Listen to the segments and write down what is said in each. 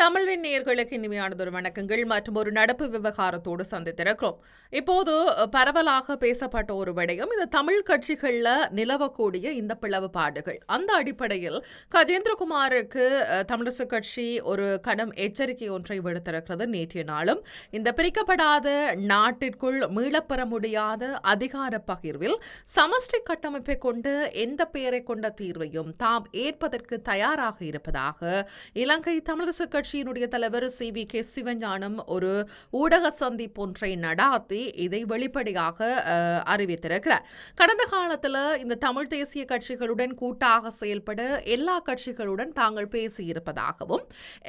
தமிழ்வின் நேயர்களுக்கு இனிமையானதொரு வணக்கங்கள். மற்றும் ஒரு நடப்பு விவகாரத்தோடு சந்தித்திருக்கிறோம். இப்போது பரவலாக பேசப்பட்ட ஒரு விடயம். இந்த தமிழ் கட்சிகளில் நிலவக்கூடிய இந்த பிளவுபாடுகள் அந்த அடிப்படையில் கஜேந்திரகுமாருக்கு தமிழரசு கட்சி ஒரு கடும் எச்சரிக்கை ஒன்றை விடுத்திருக்கிறது நேற்றைய நாளும். இந்த பிரிக்கப்படாத நாட்டிற்குள் மீளப்பெற முடியாத அதிகார பகிர்வில் சமஷ்டி கட்டமைப்பை கொண்டு எந்த பெயரை கொண்ட தீர்வையும் தாம் ஏற்பதற்கு தயாராக இருப்பதாக இலங்கை தமிழரசு கட்சி கட்சியினுடைய தலைவர் சி. வி. கே. சிவஞானம் ஒரு ஊடக சந்திப்பு ஒன்றை நடாத்தி இதை வெளிப்படையாக அறிவித்திருக்கிறார். கடந்த காலத்தில் இந்த தமிழ் தேசிய கட்சிகளுடன் கூட்டாக செயல்பட எல்லா கட்சிகளுடன் தாங்கள் பேசியிருப்பதாகவும்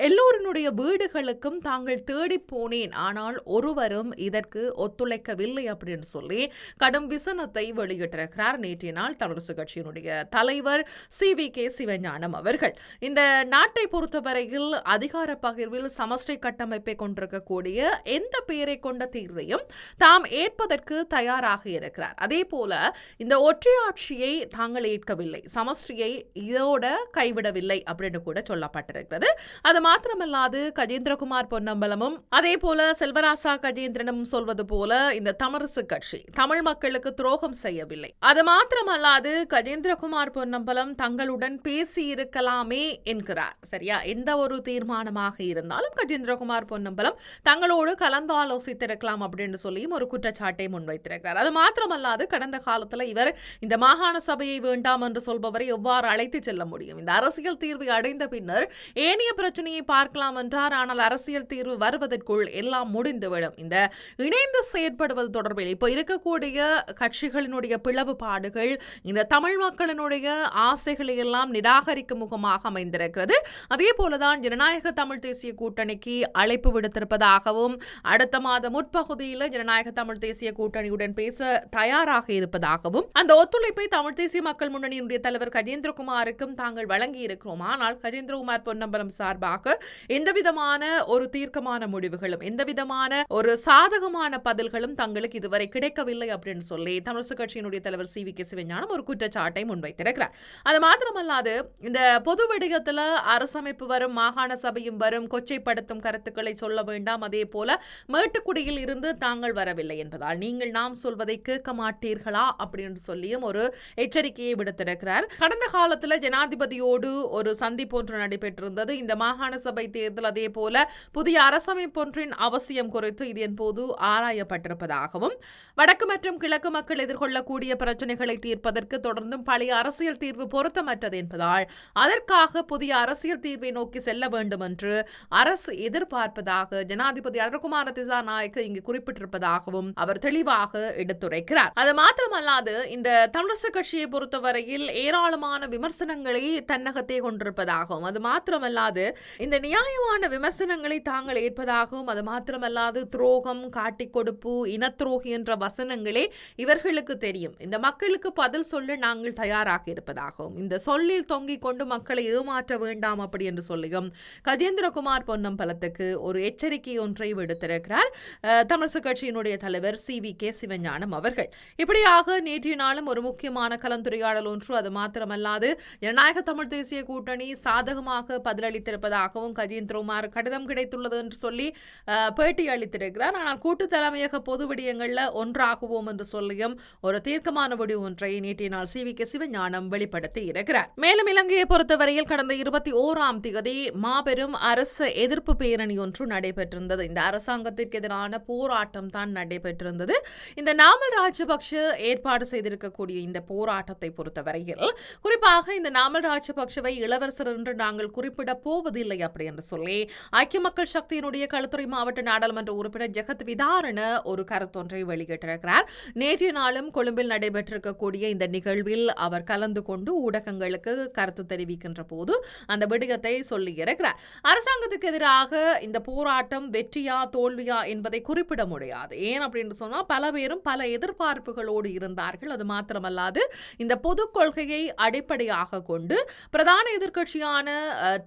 எல்லோருடைய வீடுகளுக்கும் தாங்கள் தேடி போனேன் ஆனால் ஒருவரும் இதற்கு ஒத்துழைக்கவில்லை அப்படின்னு சொல்லி கடும் விசனத்தை வெளியிட்டிருக்கிறார். நேற்றைய நாள் தமிழரசு கட்சியினுடைய தலைவர் சி. வி. கே. சிவஞானம் அவர்கள். இந்த நாட்டை பொறுத்தவரையில் அதிகார அதிகார பகிர்வில் சமஷ்டி கட்டமைப்பை கொண்டிருக்கக்கூடிய எந்த பெயரை கொண்ட தீர்வையும் தாம் ஏற்பதற்கு தயாராக இருக்கிறார். அதே போல இந்த ஒற்றையாட்சியை தாங்கள் ஏற்கவில்லை சமஷ்டியை இதோட கைவிடவில்லை அப்படின்னு கூட சொல்லப்பட்டிருக்கிறது. அது மாத்திரமல்லாது கஜேந்திரகுமார் பொன்னம்பலமும் அதே போல செல்வராசா கஜேந்திரனும் சொல்வது போல இந்த தமிழரசு கட்சி தமிழ் மக்களுக்கு துரோகம் செய்யவில்லை. அது மாத்திரமல்லாது கஜேந்திரகுமார் பொன்னம்பலம் தங்களுடன் பேசி இருக்கலாமே என்கிறார். சரியா? எந்த ஒரு தீர்மானமாக இருந்தாலும் கஜேந்திரகுமார் பொன்னம்பலம் தங்களோடு கலந்து ஆலோசித்திருக்கலாம் அப்படின்னு சொல்லியும் ஒரு குற்றச்சாட்டை முன்வைத்திருக்கிறார். அது மாத்திரமல்லாது கடந்த காலத்தில் இவர் இந்த மாகாண சபையை வேண்டாம் என்று சொல்பவரை எவ்வாறு அழைத்து செல்ல முடியும்? இந்த அரசியல் தீர்வை அடைந்த பின்னர் ஏனைய பிரச்சனையை பார்க்கலாம் என்றார். ஆனால் அரசியல் தீர்வு வருவதற்குள் எல்லாம் முடிந்துவிடும். இந்த இணைந்து செயற்படுவது தொடர்பில் இப்போ இருக்கக்கூடிய கட்சிகளினுடைய பிளவுபாடுகள் இந்த தமிழ் மக்களினுடைய ஆசைகளை எல்லாம் நிராகரிக்கும் முகமாக அமைந்திருக்கிறது. அதே போலதான் ஜனநாயக தமிழ் தேசிய கூட்டணிக்கு அழைப்பு விடுத்திருப்பதாகவும் அடுத்த மாத முற்பகுதியில் ஜனநாயக தமிழ் தேசிய கூட்டணியுடன் பேச தயாராக இருப்பதாகவும் அந்த ஒத்துழைப்பை தமிழ் தேசிய மக்கள் முன்னணியினுடைய தலைவர் கஜேந்திரகுமாருக்கும் தாங்கள் வழங்கியிருக்கிறோம். ஆனால் கஜேந்திரகுமார் பொன்னம்பலம் சார்பாக எந்தவிதமான ஒரு தீர்க்கமான முடிவுகளும் எந்தவிதமான ஒரு சாதகமான பதில்களும் தங்களுக்கு இதுவரை கிடைக்கவில்லை அப்படின்னு சொல்லி தமிழரசு கட்சியினுடைய தலைவர் சி. வி. கே சிவஞானம் ஒரு குற்றச்சாட்டை முன்வைத்திருக்கிறார். அது மாத்திரமல்லாது இந்த பொது விடயத்தில் அரசமைப்பு வரும் மாகாண சபையும் வரும் கொச்சைப்படுத்தும் கருத்துக்களை சொல்ல வேண்டாம். அதே போல மேட்டுக்குடியில் இருந்து நாங்கள் வரவில்லை என்பதால் நீங்கள் நாம் சொல்வதை கேட்க மாட்டீர்களா அப்படின்னு சொல்லியும் ஒரு எச்சரிக்கையை விடுத்திருக்கிறார். கடந்த காலத்தில் ஜனாதிபதியோடு ஒரு சந்திப்பு ஒன்று நடைபெற்றிருந்தது. இந்த மாகாண சபை தேர்தல் அதே போல புதிய அரசமைப்பொன்றின் அவசியம் குறித்து இதன் போது ஆராயப்பட்டிருப்பதாகவும் வடக்கு மற்றும் கிழக்கு மக்கள் எதிர்கொள்ளக்கூடிய பிரச்சனைகளை தீர்ப்பதற்கு தொடர்ந்தும் பழைய அரசியல் தீர்வு பொருத்தமற்றது என்பதால் அதற்காக புதிய அரசியல் தீர்வை நோக்கி செல்ல வேண்டும் என்று என்று அரசு எதிர்பார்ப்பதாக ஜனாதிபதி அருகுமார திசாநாயக்க இங்கு குறிப்பிட்டிருப்பதாகவும் அவர் தெளிவாக எடுத்துரைக்கிறார். அது மாத்திரமல்லாது இந்த தமிழரசு கட்சியை பொறுத்தவரையில் ஏராளமான விமர்சனங்களை தன்னகத்தே கொண்டிருப்பதாகவும் அது மாத்திரமல்லாது இந்த நியாயமான விமர்சனங்களை தாங்கள் ஏற்பதாகவும் அது மாத்திரமல்லாது துரோகம் காட்டிக் கொடுப்பு இனத்துரோகி என்ற வசனங்களே இவர்களுக்கு தெரியும். இந்த மக்களுக்கு பதில் சொல்ல நாங்கள் தயாராக இருப்பதாகவும் இந்த சொல்லில் தொங்கிக் கொண்டு மக்களை ஏமாற்ற வேண்டாம் அப்படி என்று சொல்லியும் சுரேந்திரகுமார் பொன்னம்பலத்துக்கு ஒரு எச்சரிக்கை ஒன்றை விடுத்திருக்கிறார். அஹ், தமிழரசு கட்சியினுடைய தலைவர் சி. வி. கே. சிவஞானம் அவர்கள். இப்படியாக நேற்றைய நாளும் ஒரு முக்கியமான கலந்துரையாடல் ஒன்று அது மாத்திரமல்லாது ஜனநாயக தமிழ் தேசிய கூட்டணி சாதகமாக பதிலளித்திருப்பதாகவும் கஜேந்திரகுமார் கடிதம் கிடைத்துள்ளது என்று சொல்லி பேட்டி அளித்திருக்கிறார். ஆனால் கூட்டு தலைமையக பொது விடயங்களில் ஒன்றாகுவோம் என்று சொல்லியும் ஒரு தீர்க்கமான முடிவு ஒன்றை நேற்றைய நாள் சி. வி. கே. சிவஞானம் வெளிப்படுத்தி இருக்கிறார் மேலும் இலங்கையை பொறுத்தவரையில் கடந்த இருபத்தி ஓராம் தேதி மாபெரும் அரசு எதிர்ப்பு பேரணி ஒன்று நடைபெற்றிருந்தது. இந்த அரசாங்கத்திற்கு எதிரான போராட்டம் தான் நடைபெற்றிருந்தது. இந்த நாமல் ராஜபக்ஷ ஏற்பாடு செய்திருக்கக்கூடிய இந்த போராட்டத்தை பொறுத்தவரையில் குறிப்பாக இந்த நாமல் ராஜபக்ஷவை இளவரசர் என்று நாங்கள் குறிப்பிட போவதில்லை அப்படி என்று சொல்லி ஐக்கிய மக்கள் சக்தியினுடைய களுத்துறை மாவட்ட நாடாளுமன்ற உறுப்பினர் ஜெகத் விதாரண ஒரு கருத்தொன்றை வெளியிட்டிருக்கிறார். நேற்றைய நாளும் கொழும்பில் நடைபெற்றிருக்கக்கூடிய இந்த நிகழ்வில் அவர் கலந்து கொண்டு ஊடகங்களுக்கு கருத்து தெரிவிக்கின்ற போது அந்த விடயத்தை சொல்லியிருக்கிறார். அரசாங்கத்துக்கு எதிராக இந்த போராட்டம் வெற்றியா தோல்வியா என்பதை குறிப்பிட முடியாது. ஏன் அப்படின்னு சொன்னால் பல பேரும் பல எதிர்பார்ப்புகளோடு இருந்தார்கள். அது மாத்திரமல்லாது இந்த பொது கொள்கையை அடிப்படையாக கொண்டு பிரதான எதிர்கட்சியான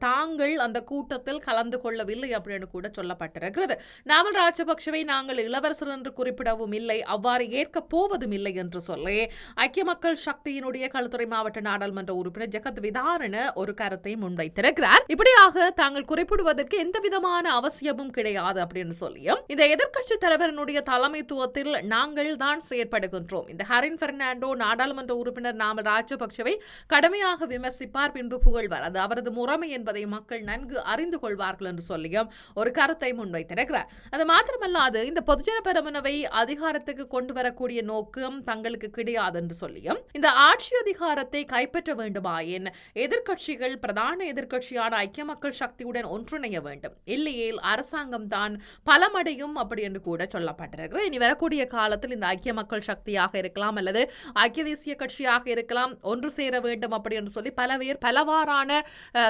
தாங்கள் அந்த கூட்டத்தில் கலந்து கொள்ளவில்லை அப்படின்னு கூட சொல்லப்பட்டிருக்கிறது. நாமல் ராஜபக்ஷவை நாங்கள் இளவரசர் என்று குறிப்பிடவும் இல்லை. அவ்வாறு ஏற்கப் போவதும் இல்லை என்று சொல்லி ஐக்கிய மக்கள் சக்தியினுடைய களுத்துறை மாவட்ட நாடாளுமன்ற உறுப்பினர் ஜெகத் விதாரண ஒரு கருத்தை முன்வைத்திருக்கிறார். இப்படியாக தாங்கள் குறிப்பிடுவதற்கு எந்த விதமான அவசியமும் கிடையாது அப்படின்னு சொல்லியும் இந்த எதிர்க்கட்சி தலைவரனுடைய தலைமைத்துவத்தில் நாங்கள் தான் செயற்படுகின்றோம். இந்த ஹரின் பெர்னாண்டோ நாடாளுமன்ற உறுப்பினர் நாமல் ராஜபக்சவை கடுமையாக விமர்சிப்பார் பின்பு புகழ்வார். அது அவரது முறைமை என்பதை மக்கள் நன்கு அறிந்து கொள்வார்கள் என்று சொல்லியும் ஒரு கருத்தை முன்வைத்திருக்கிறார். அது மாத்திரமல்லாது இந்த பொதுஜன பெரமுனவை அதிகாரத்துக்கு கொண்டு வரக்கூடிய நோக்கம் தங்களுக்கு கிடையாது என்று சொல்லியும் இந்த ஆட்சி அதிகாரத்தை கைப்பற்ற வேண்டுமாயின் எதிர்க்கட்சிகள் பிரதான எதிர்க்கட்சியான ஐக்கிய மக்கள் சக்தியுடன் ஒன்றிணைய வேண்டும். இல்லையேல் அரசாங்கம் தான் பலமடையும் அப்படி என்று கூட சொல்லப்பட்டிருக்கிறது. இனி வரக்கூடிய காலத்தில் இந்த ஐக்கிய மக்கள் சக்தியாக இருக்கலாம் அல்லது ஐக்கிய தேசிய கட்சியாக இருக்கலாம் ஒன்று சேர வேண்டும் அப்படி என்று சொல்லி பல பேர் பலவாறான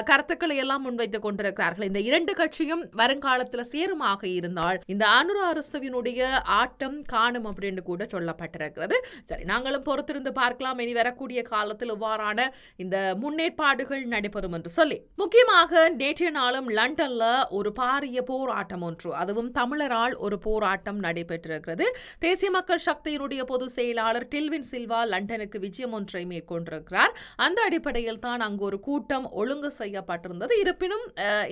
கருத்துக்களை எல்லாம் முன்வைத்துக் கொண்டிருக்கிறார்கள். இந்த இரண்டு கட்சியும் வருங்காலத்தில் சேருமாக இருந்தால் இந்த அனுர அரசுவினுடைய ஆட்டம் காணும் அப்படின்னு கூட சொல்லப்பட்டிருக்கிறது. சரி நாங்களும் பொறுத்திருந்து பார்க்கலாம். இனி வரக்கூடிய காலத்தில் இவ்வாறான இந்த முன்னேற்பாடுகள் நடைபெறும் என்று சொல்லி. முக்கியமாக நேற்றைய நாளும் லண்டன்ல ஒரு பாரிய போராட்டம் ஒன்று. அதுவும் தமிழரால் ஒரு போராட்டம் நடைபெற்றிருக்கிறது. தேசிய மக்கள் சக்தியினுடைய பொதுச் செயலாளர் டில்வின் சில்வா லண்டனுக்கு விஜயம் ஒன்றை மேற்கொண்டிருக்கிறார். அந்த அடிப்படையில் தான் அங்கு ஒரு கூட்டம் ஒழுங்கு செய்யப்பட்டிருந்தது. இருப்பினும்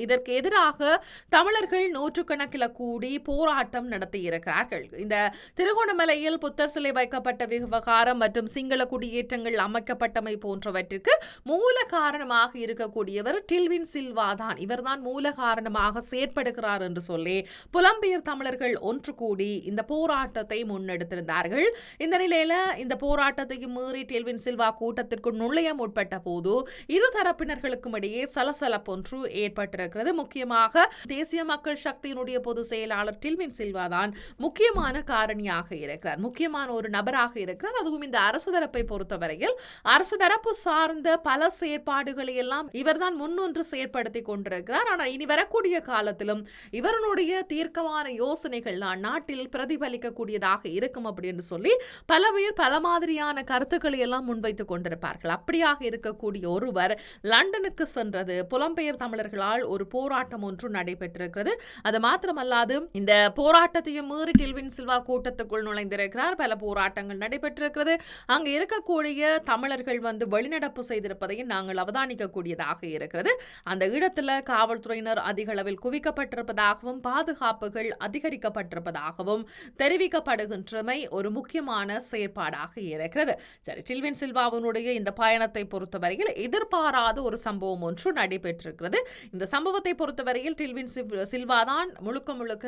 இதற்கு எதிராக தமிழர்கள் நூற்றுக்கணக்கில் கூடி போராட்டம் நடத்தியிருக்கிறார்கள் இந்த திருகோணமலையில் புத்தர் சிலை வைக்கப்பட்ட விவகாரம் மற்றும் சிங்கள குடியேற்றங்கள் அமைக்கப்பட்டமை போன்றவற்றிற்கு மூல காரணமாக இருக்கக்கூடியவர் டில்வின் சில்வா தான். இவர்தான் மூல காரணமாக செயற்படுகிறார் என்று சொல்லி புலம்பெயர் தமிழர்கள் ஒன்று கூடி இந்த போராட்டத்தை முன்னெடுத்திருந்தார்கள். இந்த நிலையில இந்த போராட்டத்தையும் மீறி டெல்வின் சில்வா கூட்டத்திற்கு நுழைய முற்பட்ட போது இருதரப்பினர்களுக்கும் இடையே சலசலப்பொன்று ஏற்பட்டிருக்கிறது. முக்கியமாக தேசிய மக்கள் சக்தியினுடைய பொதுச் செயலாளர் டில்வின் சில்வா தான் முக்கியமான காரணியாக இருக்கிறார். முக்கியமான ஒரு நபராக இருக்கிறார். அதுவும் இந்த அரசு தரப்பை பொறுத்தவரையில் அரசு தரப்பு சார்ந்த பல செயற்பாடுகளை எல்லாம் இவர்தான் முன்னொன்று செயற்படுத்தி கொண்டிருக்கிறார். ஆனால் இனி வரக்கூடிய காலத்திலும் இவருடைய தீர்க்கமான யோசனைகள் நாட்டில் பிரதிபலிக்கக்கூடியதாக இருக்கும் அப்படின்னு சொல்லி பல பேர் பல மாதிரியான கருத்துக்களை எல்லாம் முன்வைத்துக் கொண்டிருப்பார்கள். அப்படியாக இருக்கக்கூடிய ஒருவர் லண்டனுக்கு சென்றது. புலம்பெயர் தமிழர்களால் ஒரு போராட்டம் ஒன்று நடைபெற்றிருக்கிறது. அது மாத்திரமல்லாது இந்த போராட்டத்தையும் மீறி டில்வின் சில்வா கூட்டத்துக்குள் நுழைந்திருக்கிறார். பல போராட்டங்கள் நடைபெற்றிருக்கிறது. அங்கு இருக்கக்கூடிய தமிழர்கள் வந்து வெளிநடப்பு செய்திருப்பதையும் நாங்கள் அவதானிக்கக்கூடியதாக இருக்கிறது. அந்த இடத்துல காவல்துறையினர் அதிக அளவில் குவிக்கப்பட்டிருப்பதாகவும் பாதுகாப்புகள் அதிகரிக்கப்பட்டிருப்பதாகவும் தெரிவிக்கப்படுகின்றமை ஒரு முக்கியமான செயற்பாடாக இருக்கிறது. சரி டில்வின் சில்வாவினுடைய இந்த பயணத்தை பொறுத்தவரையில் எதிர்பாராத ஒரு சம்பவம் ஒன்று நடைபெற்றிருக்கிறது. இந்த சம்பவத்தை பொறுத்தவரையில் டில்வின் சில்வாதான் முழுக்க முழுக்க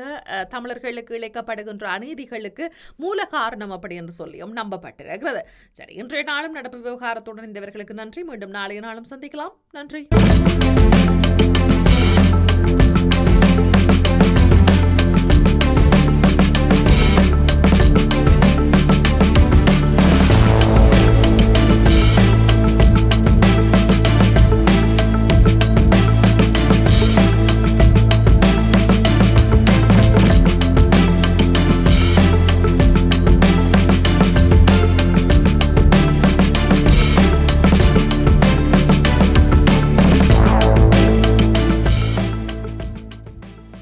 தமிழர்களுக்கு இழைக்கப்படுகின்ற அநீதிகளுக்கு மூல காரணம் அப்படி என்று சொல்லியும் நம்பப்பட்டிருக்கிறது. சரி இன்றைய நாளும் நடப்பு விவகாரத்துடன் இந்தவர்களுக்கு நன்றி. மீண்டும் நாளைய நாளும் சந்திக்கலாம். நன்றி.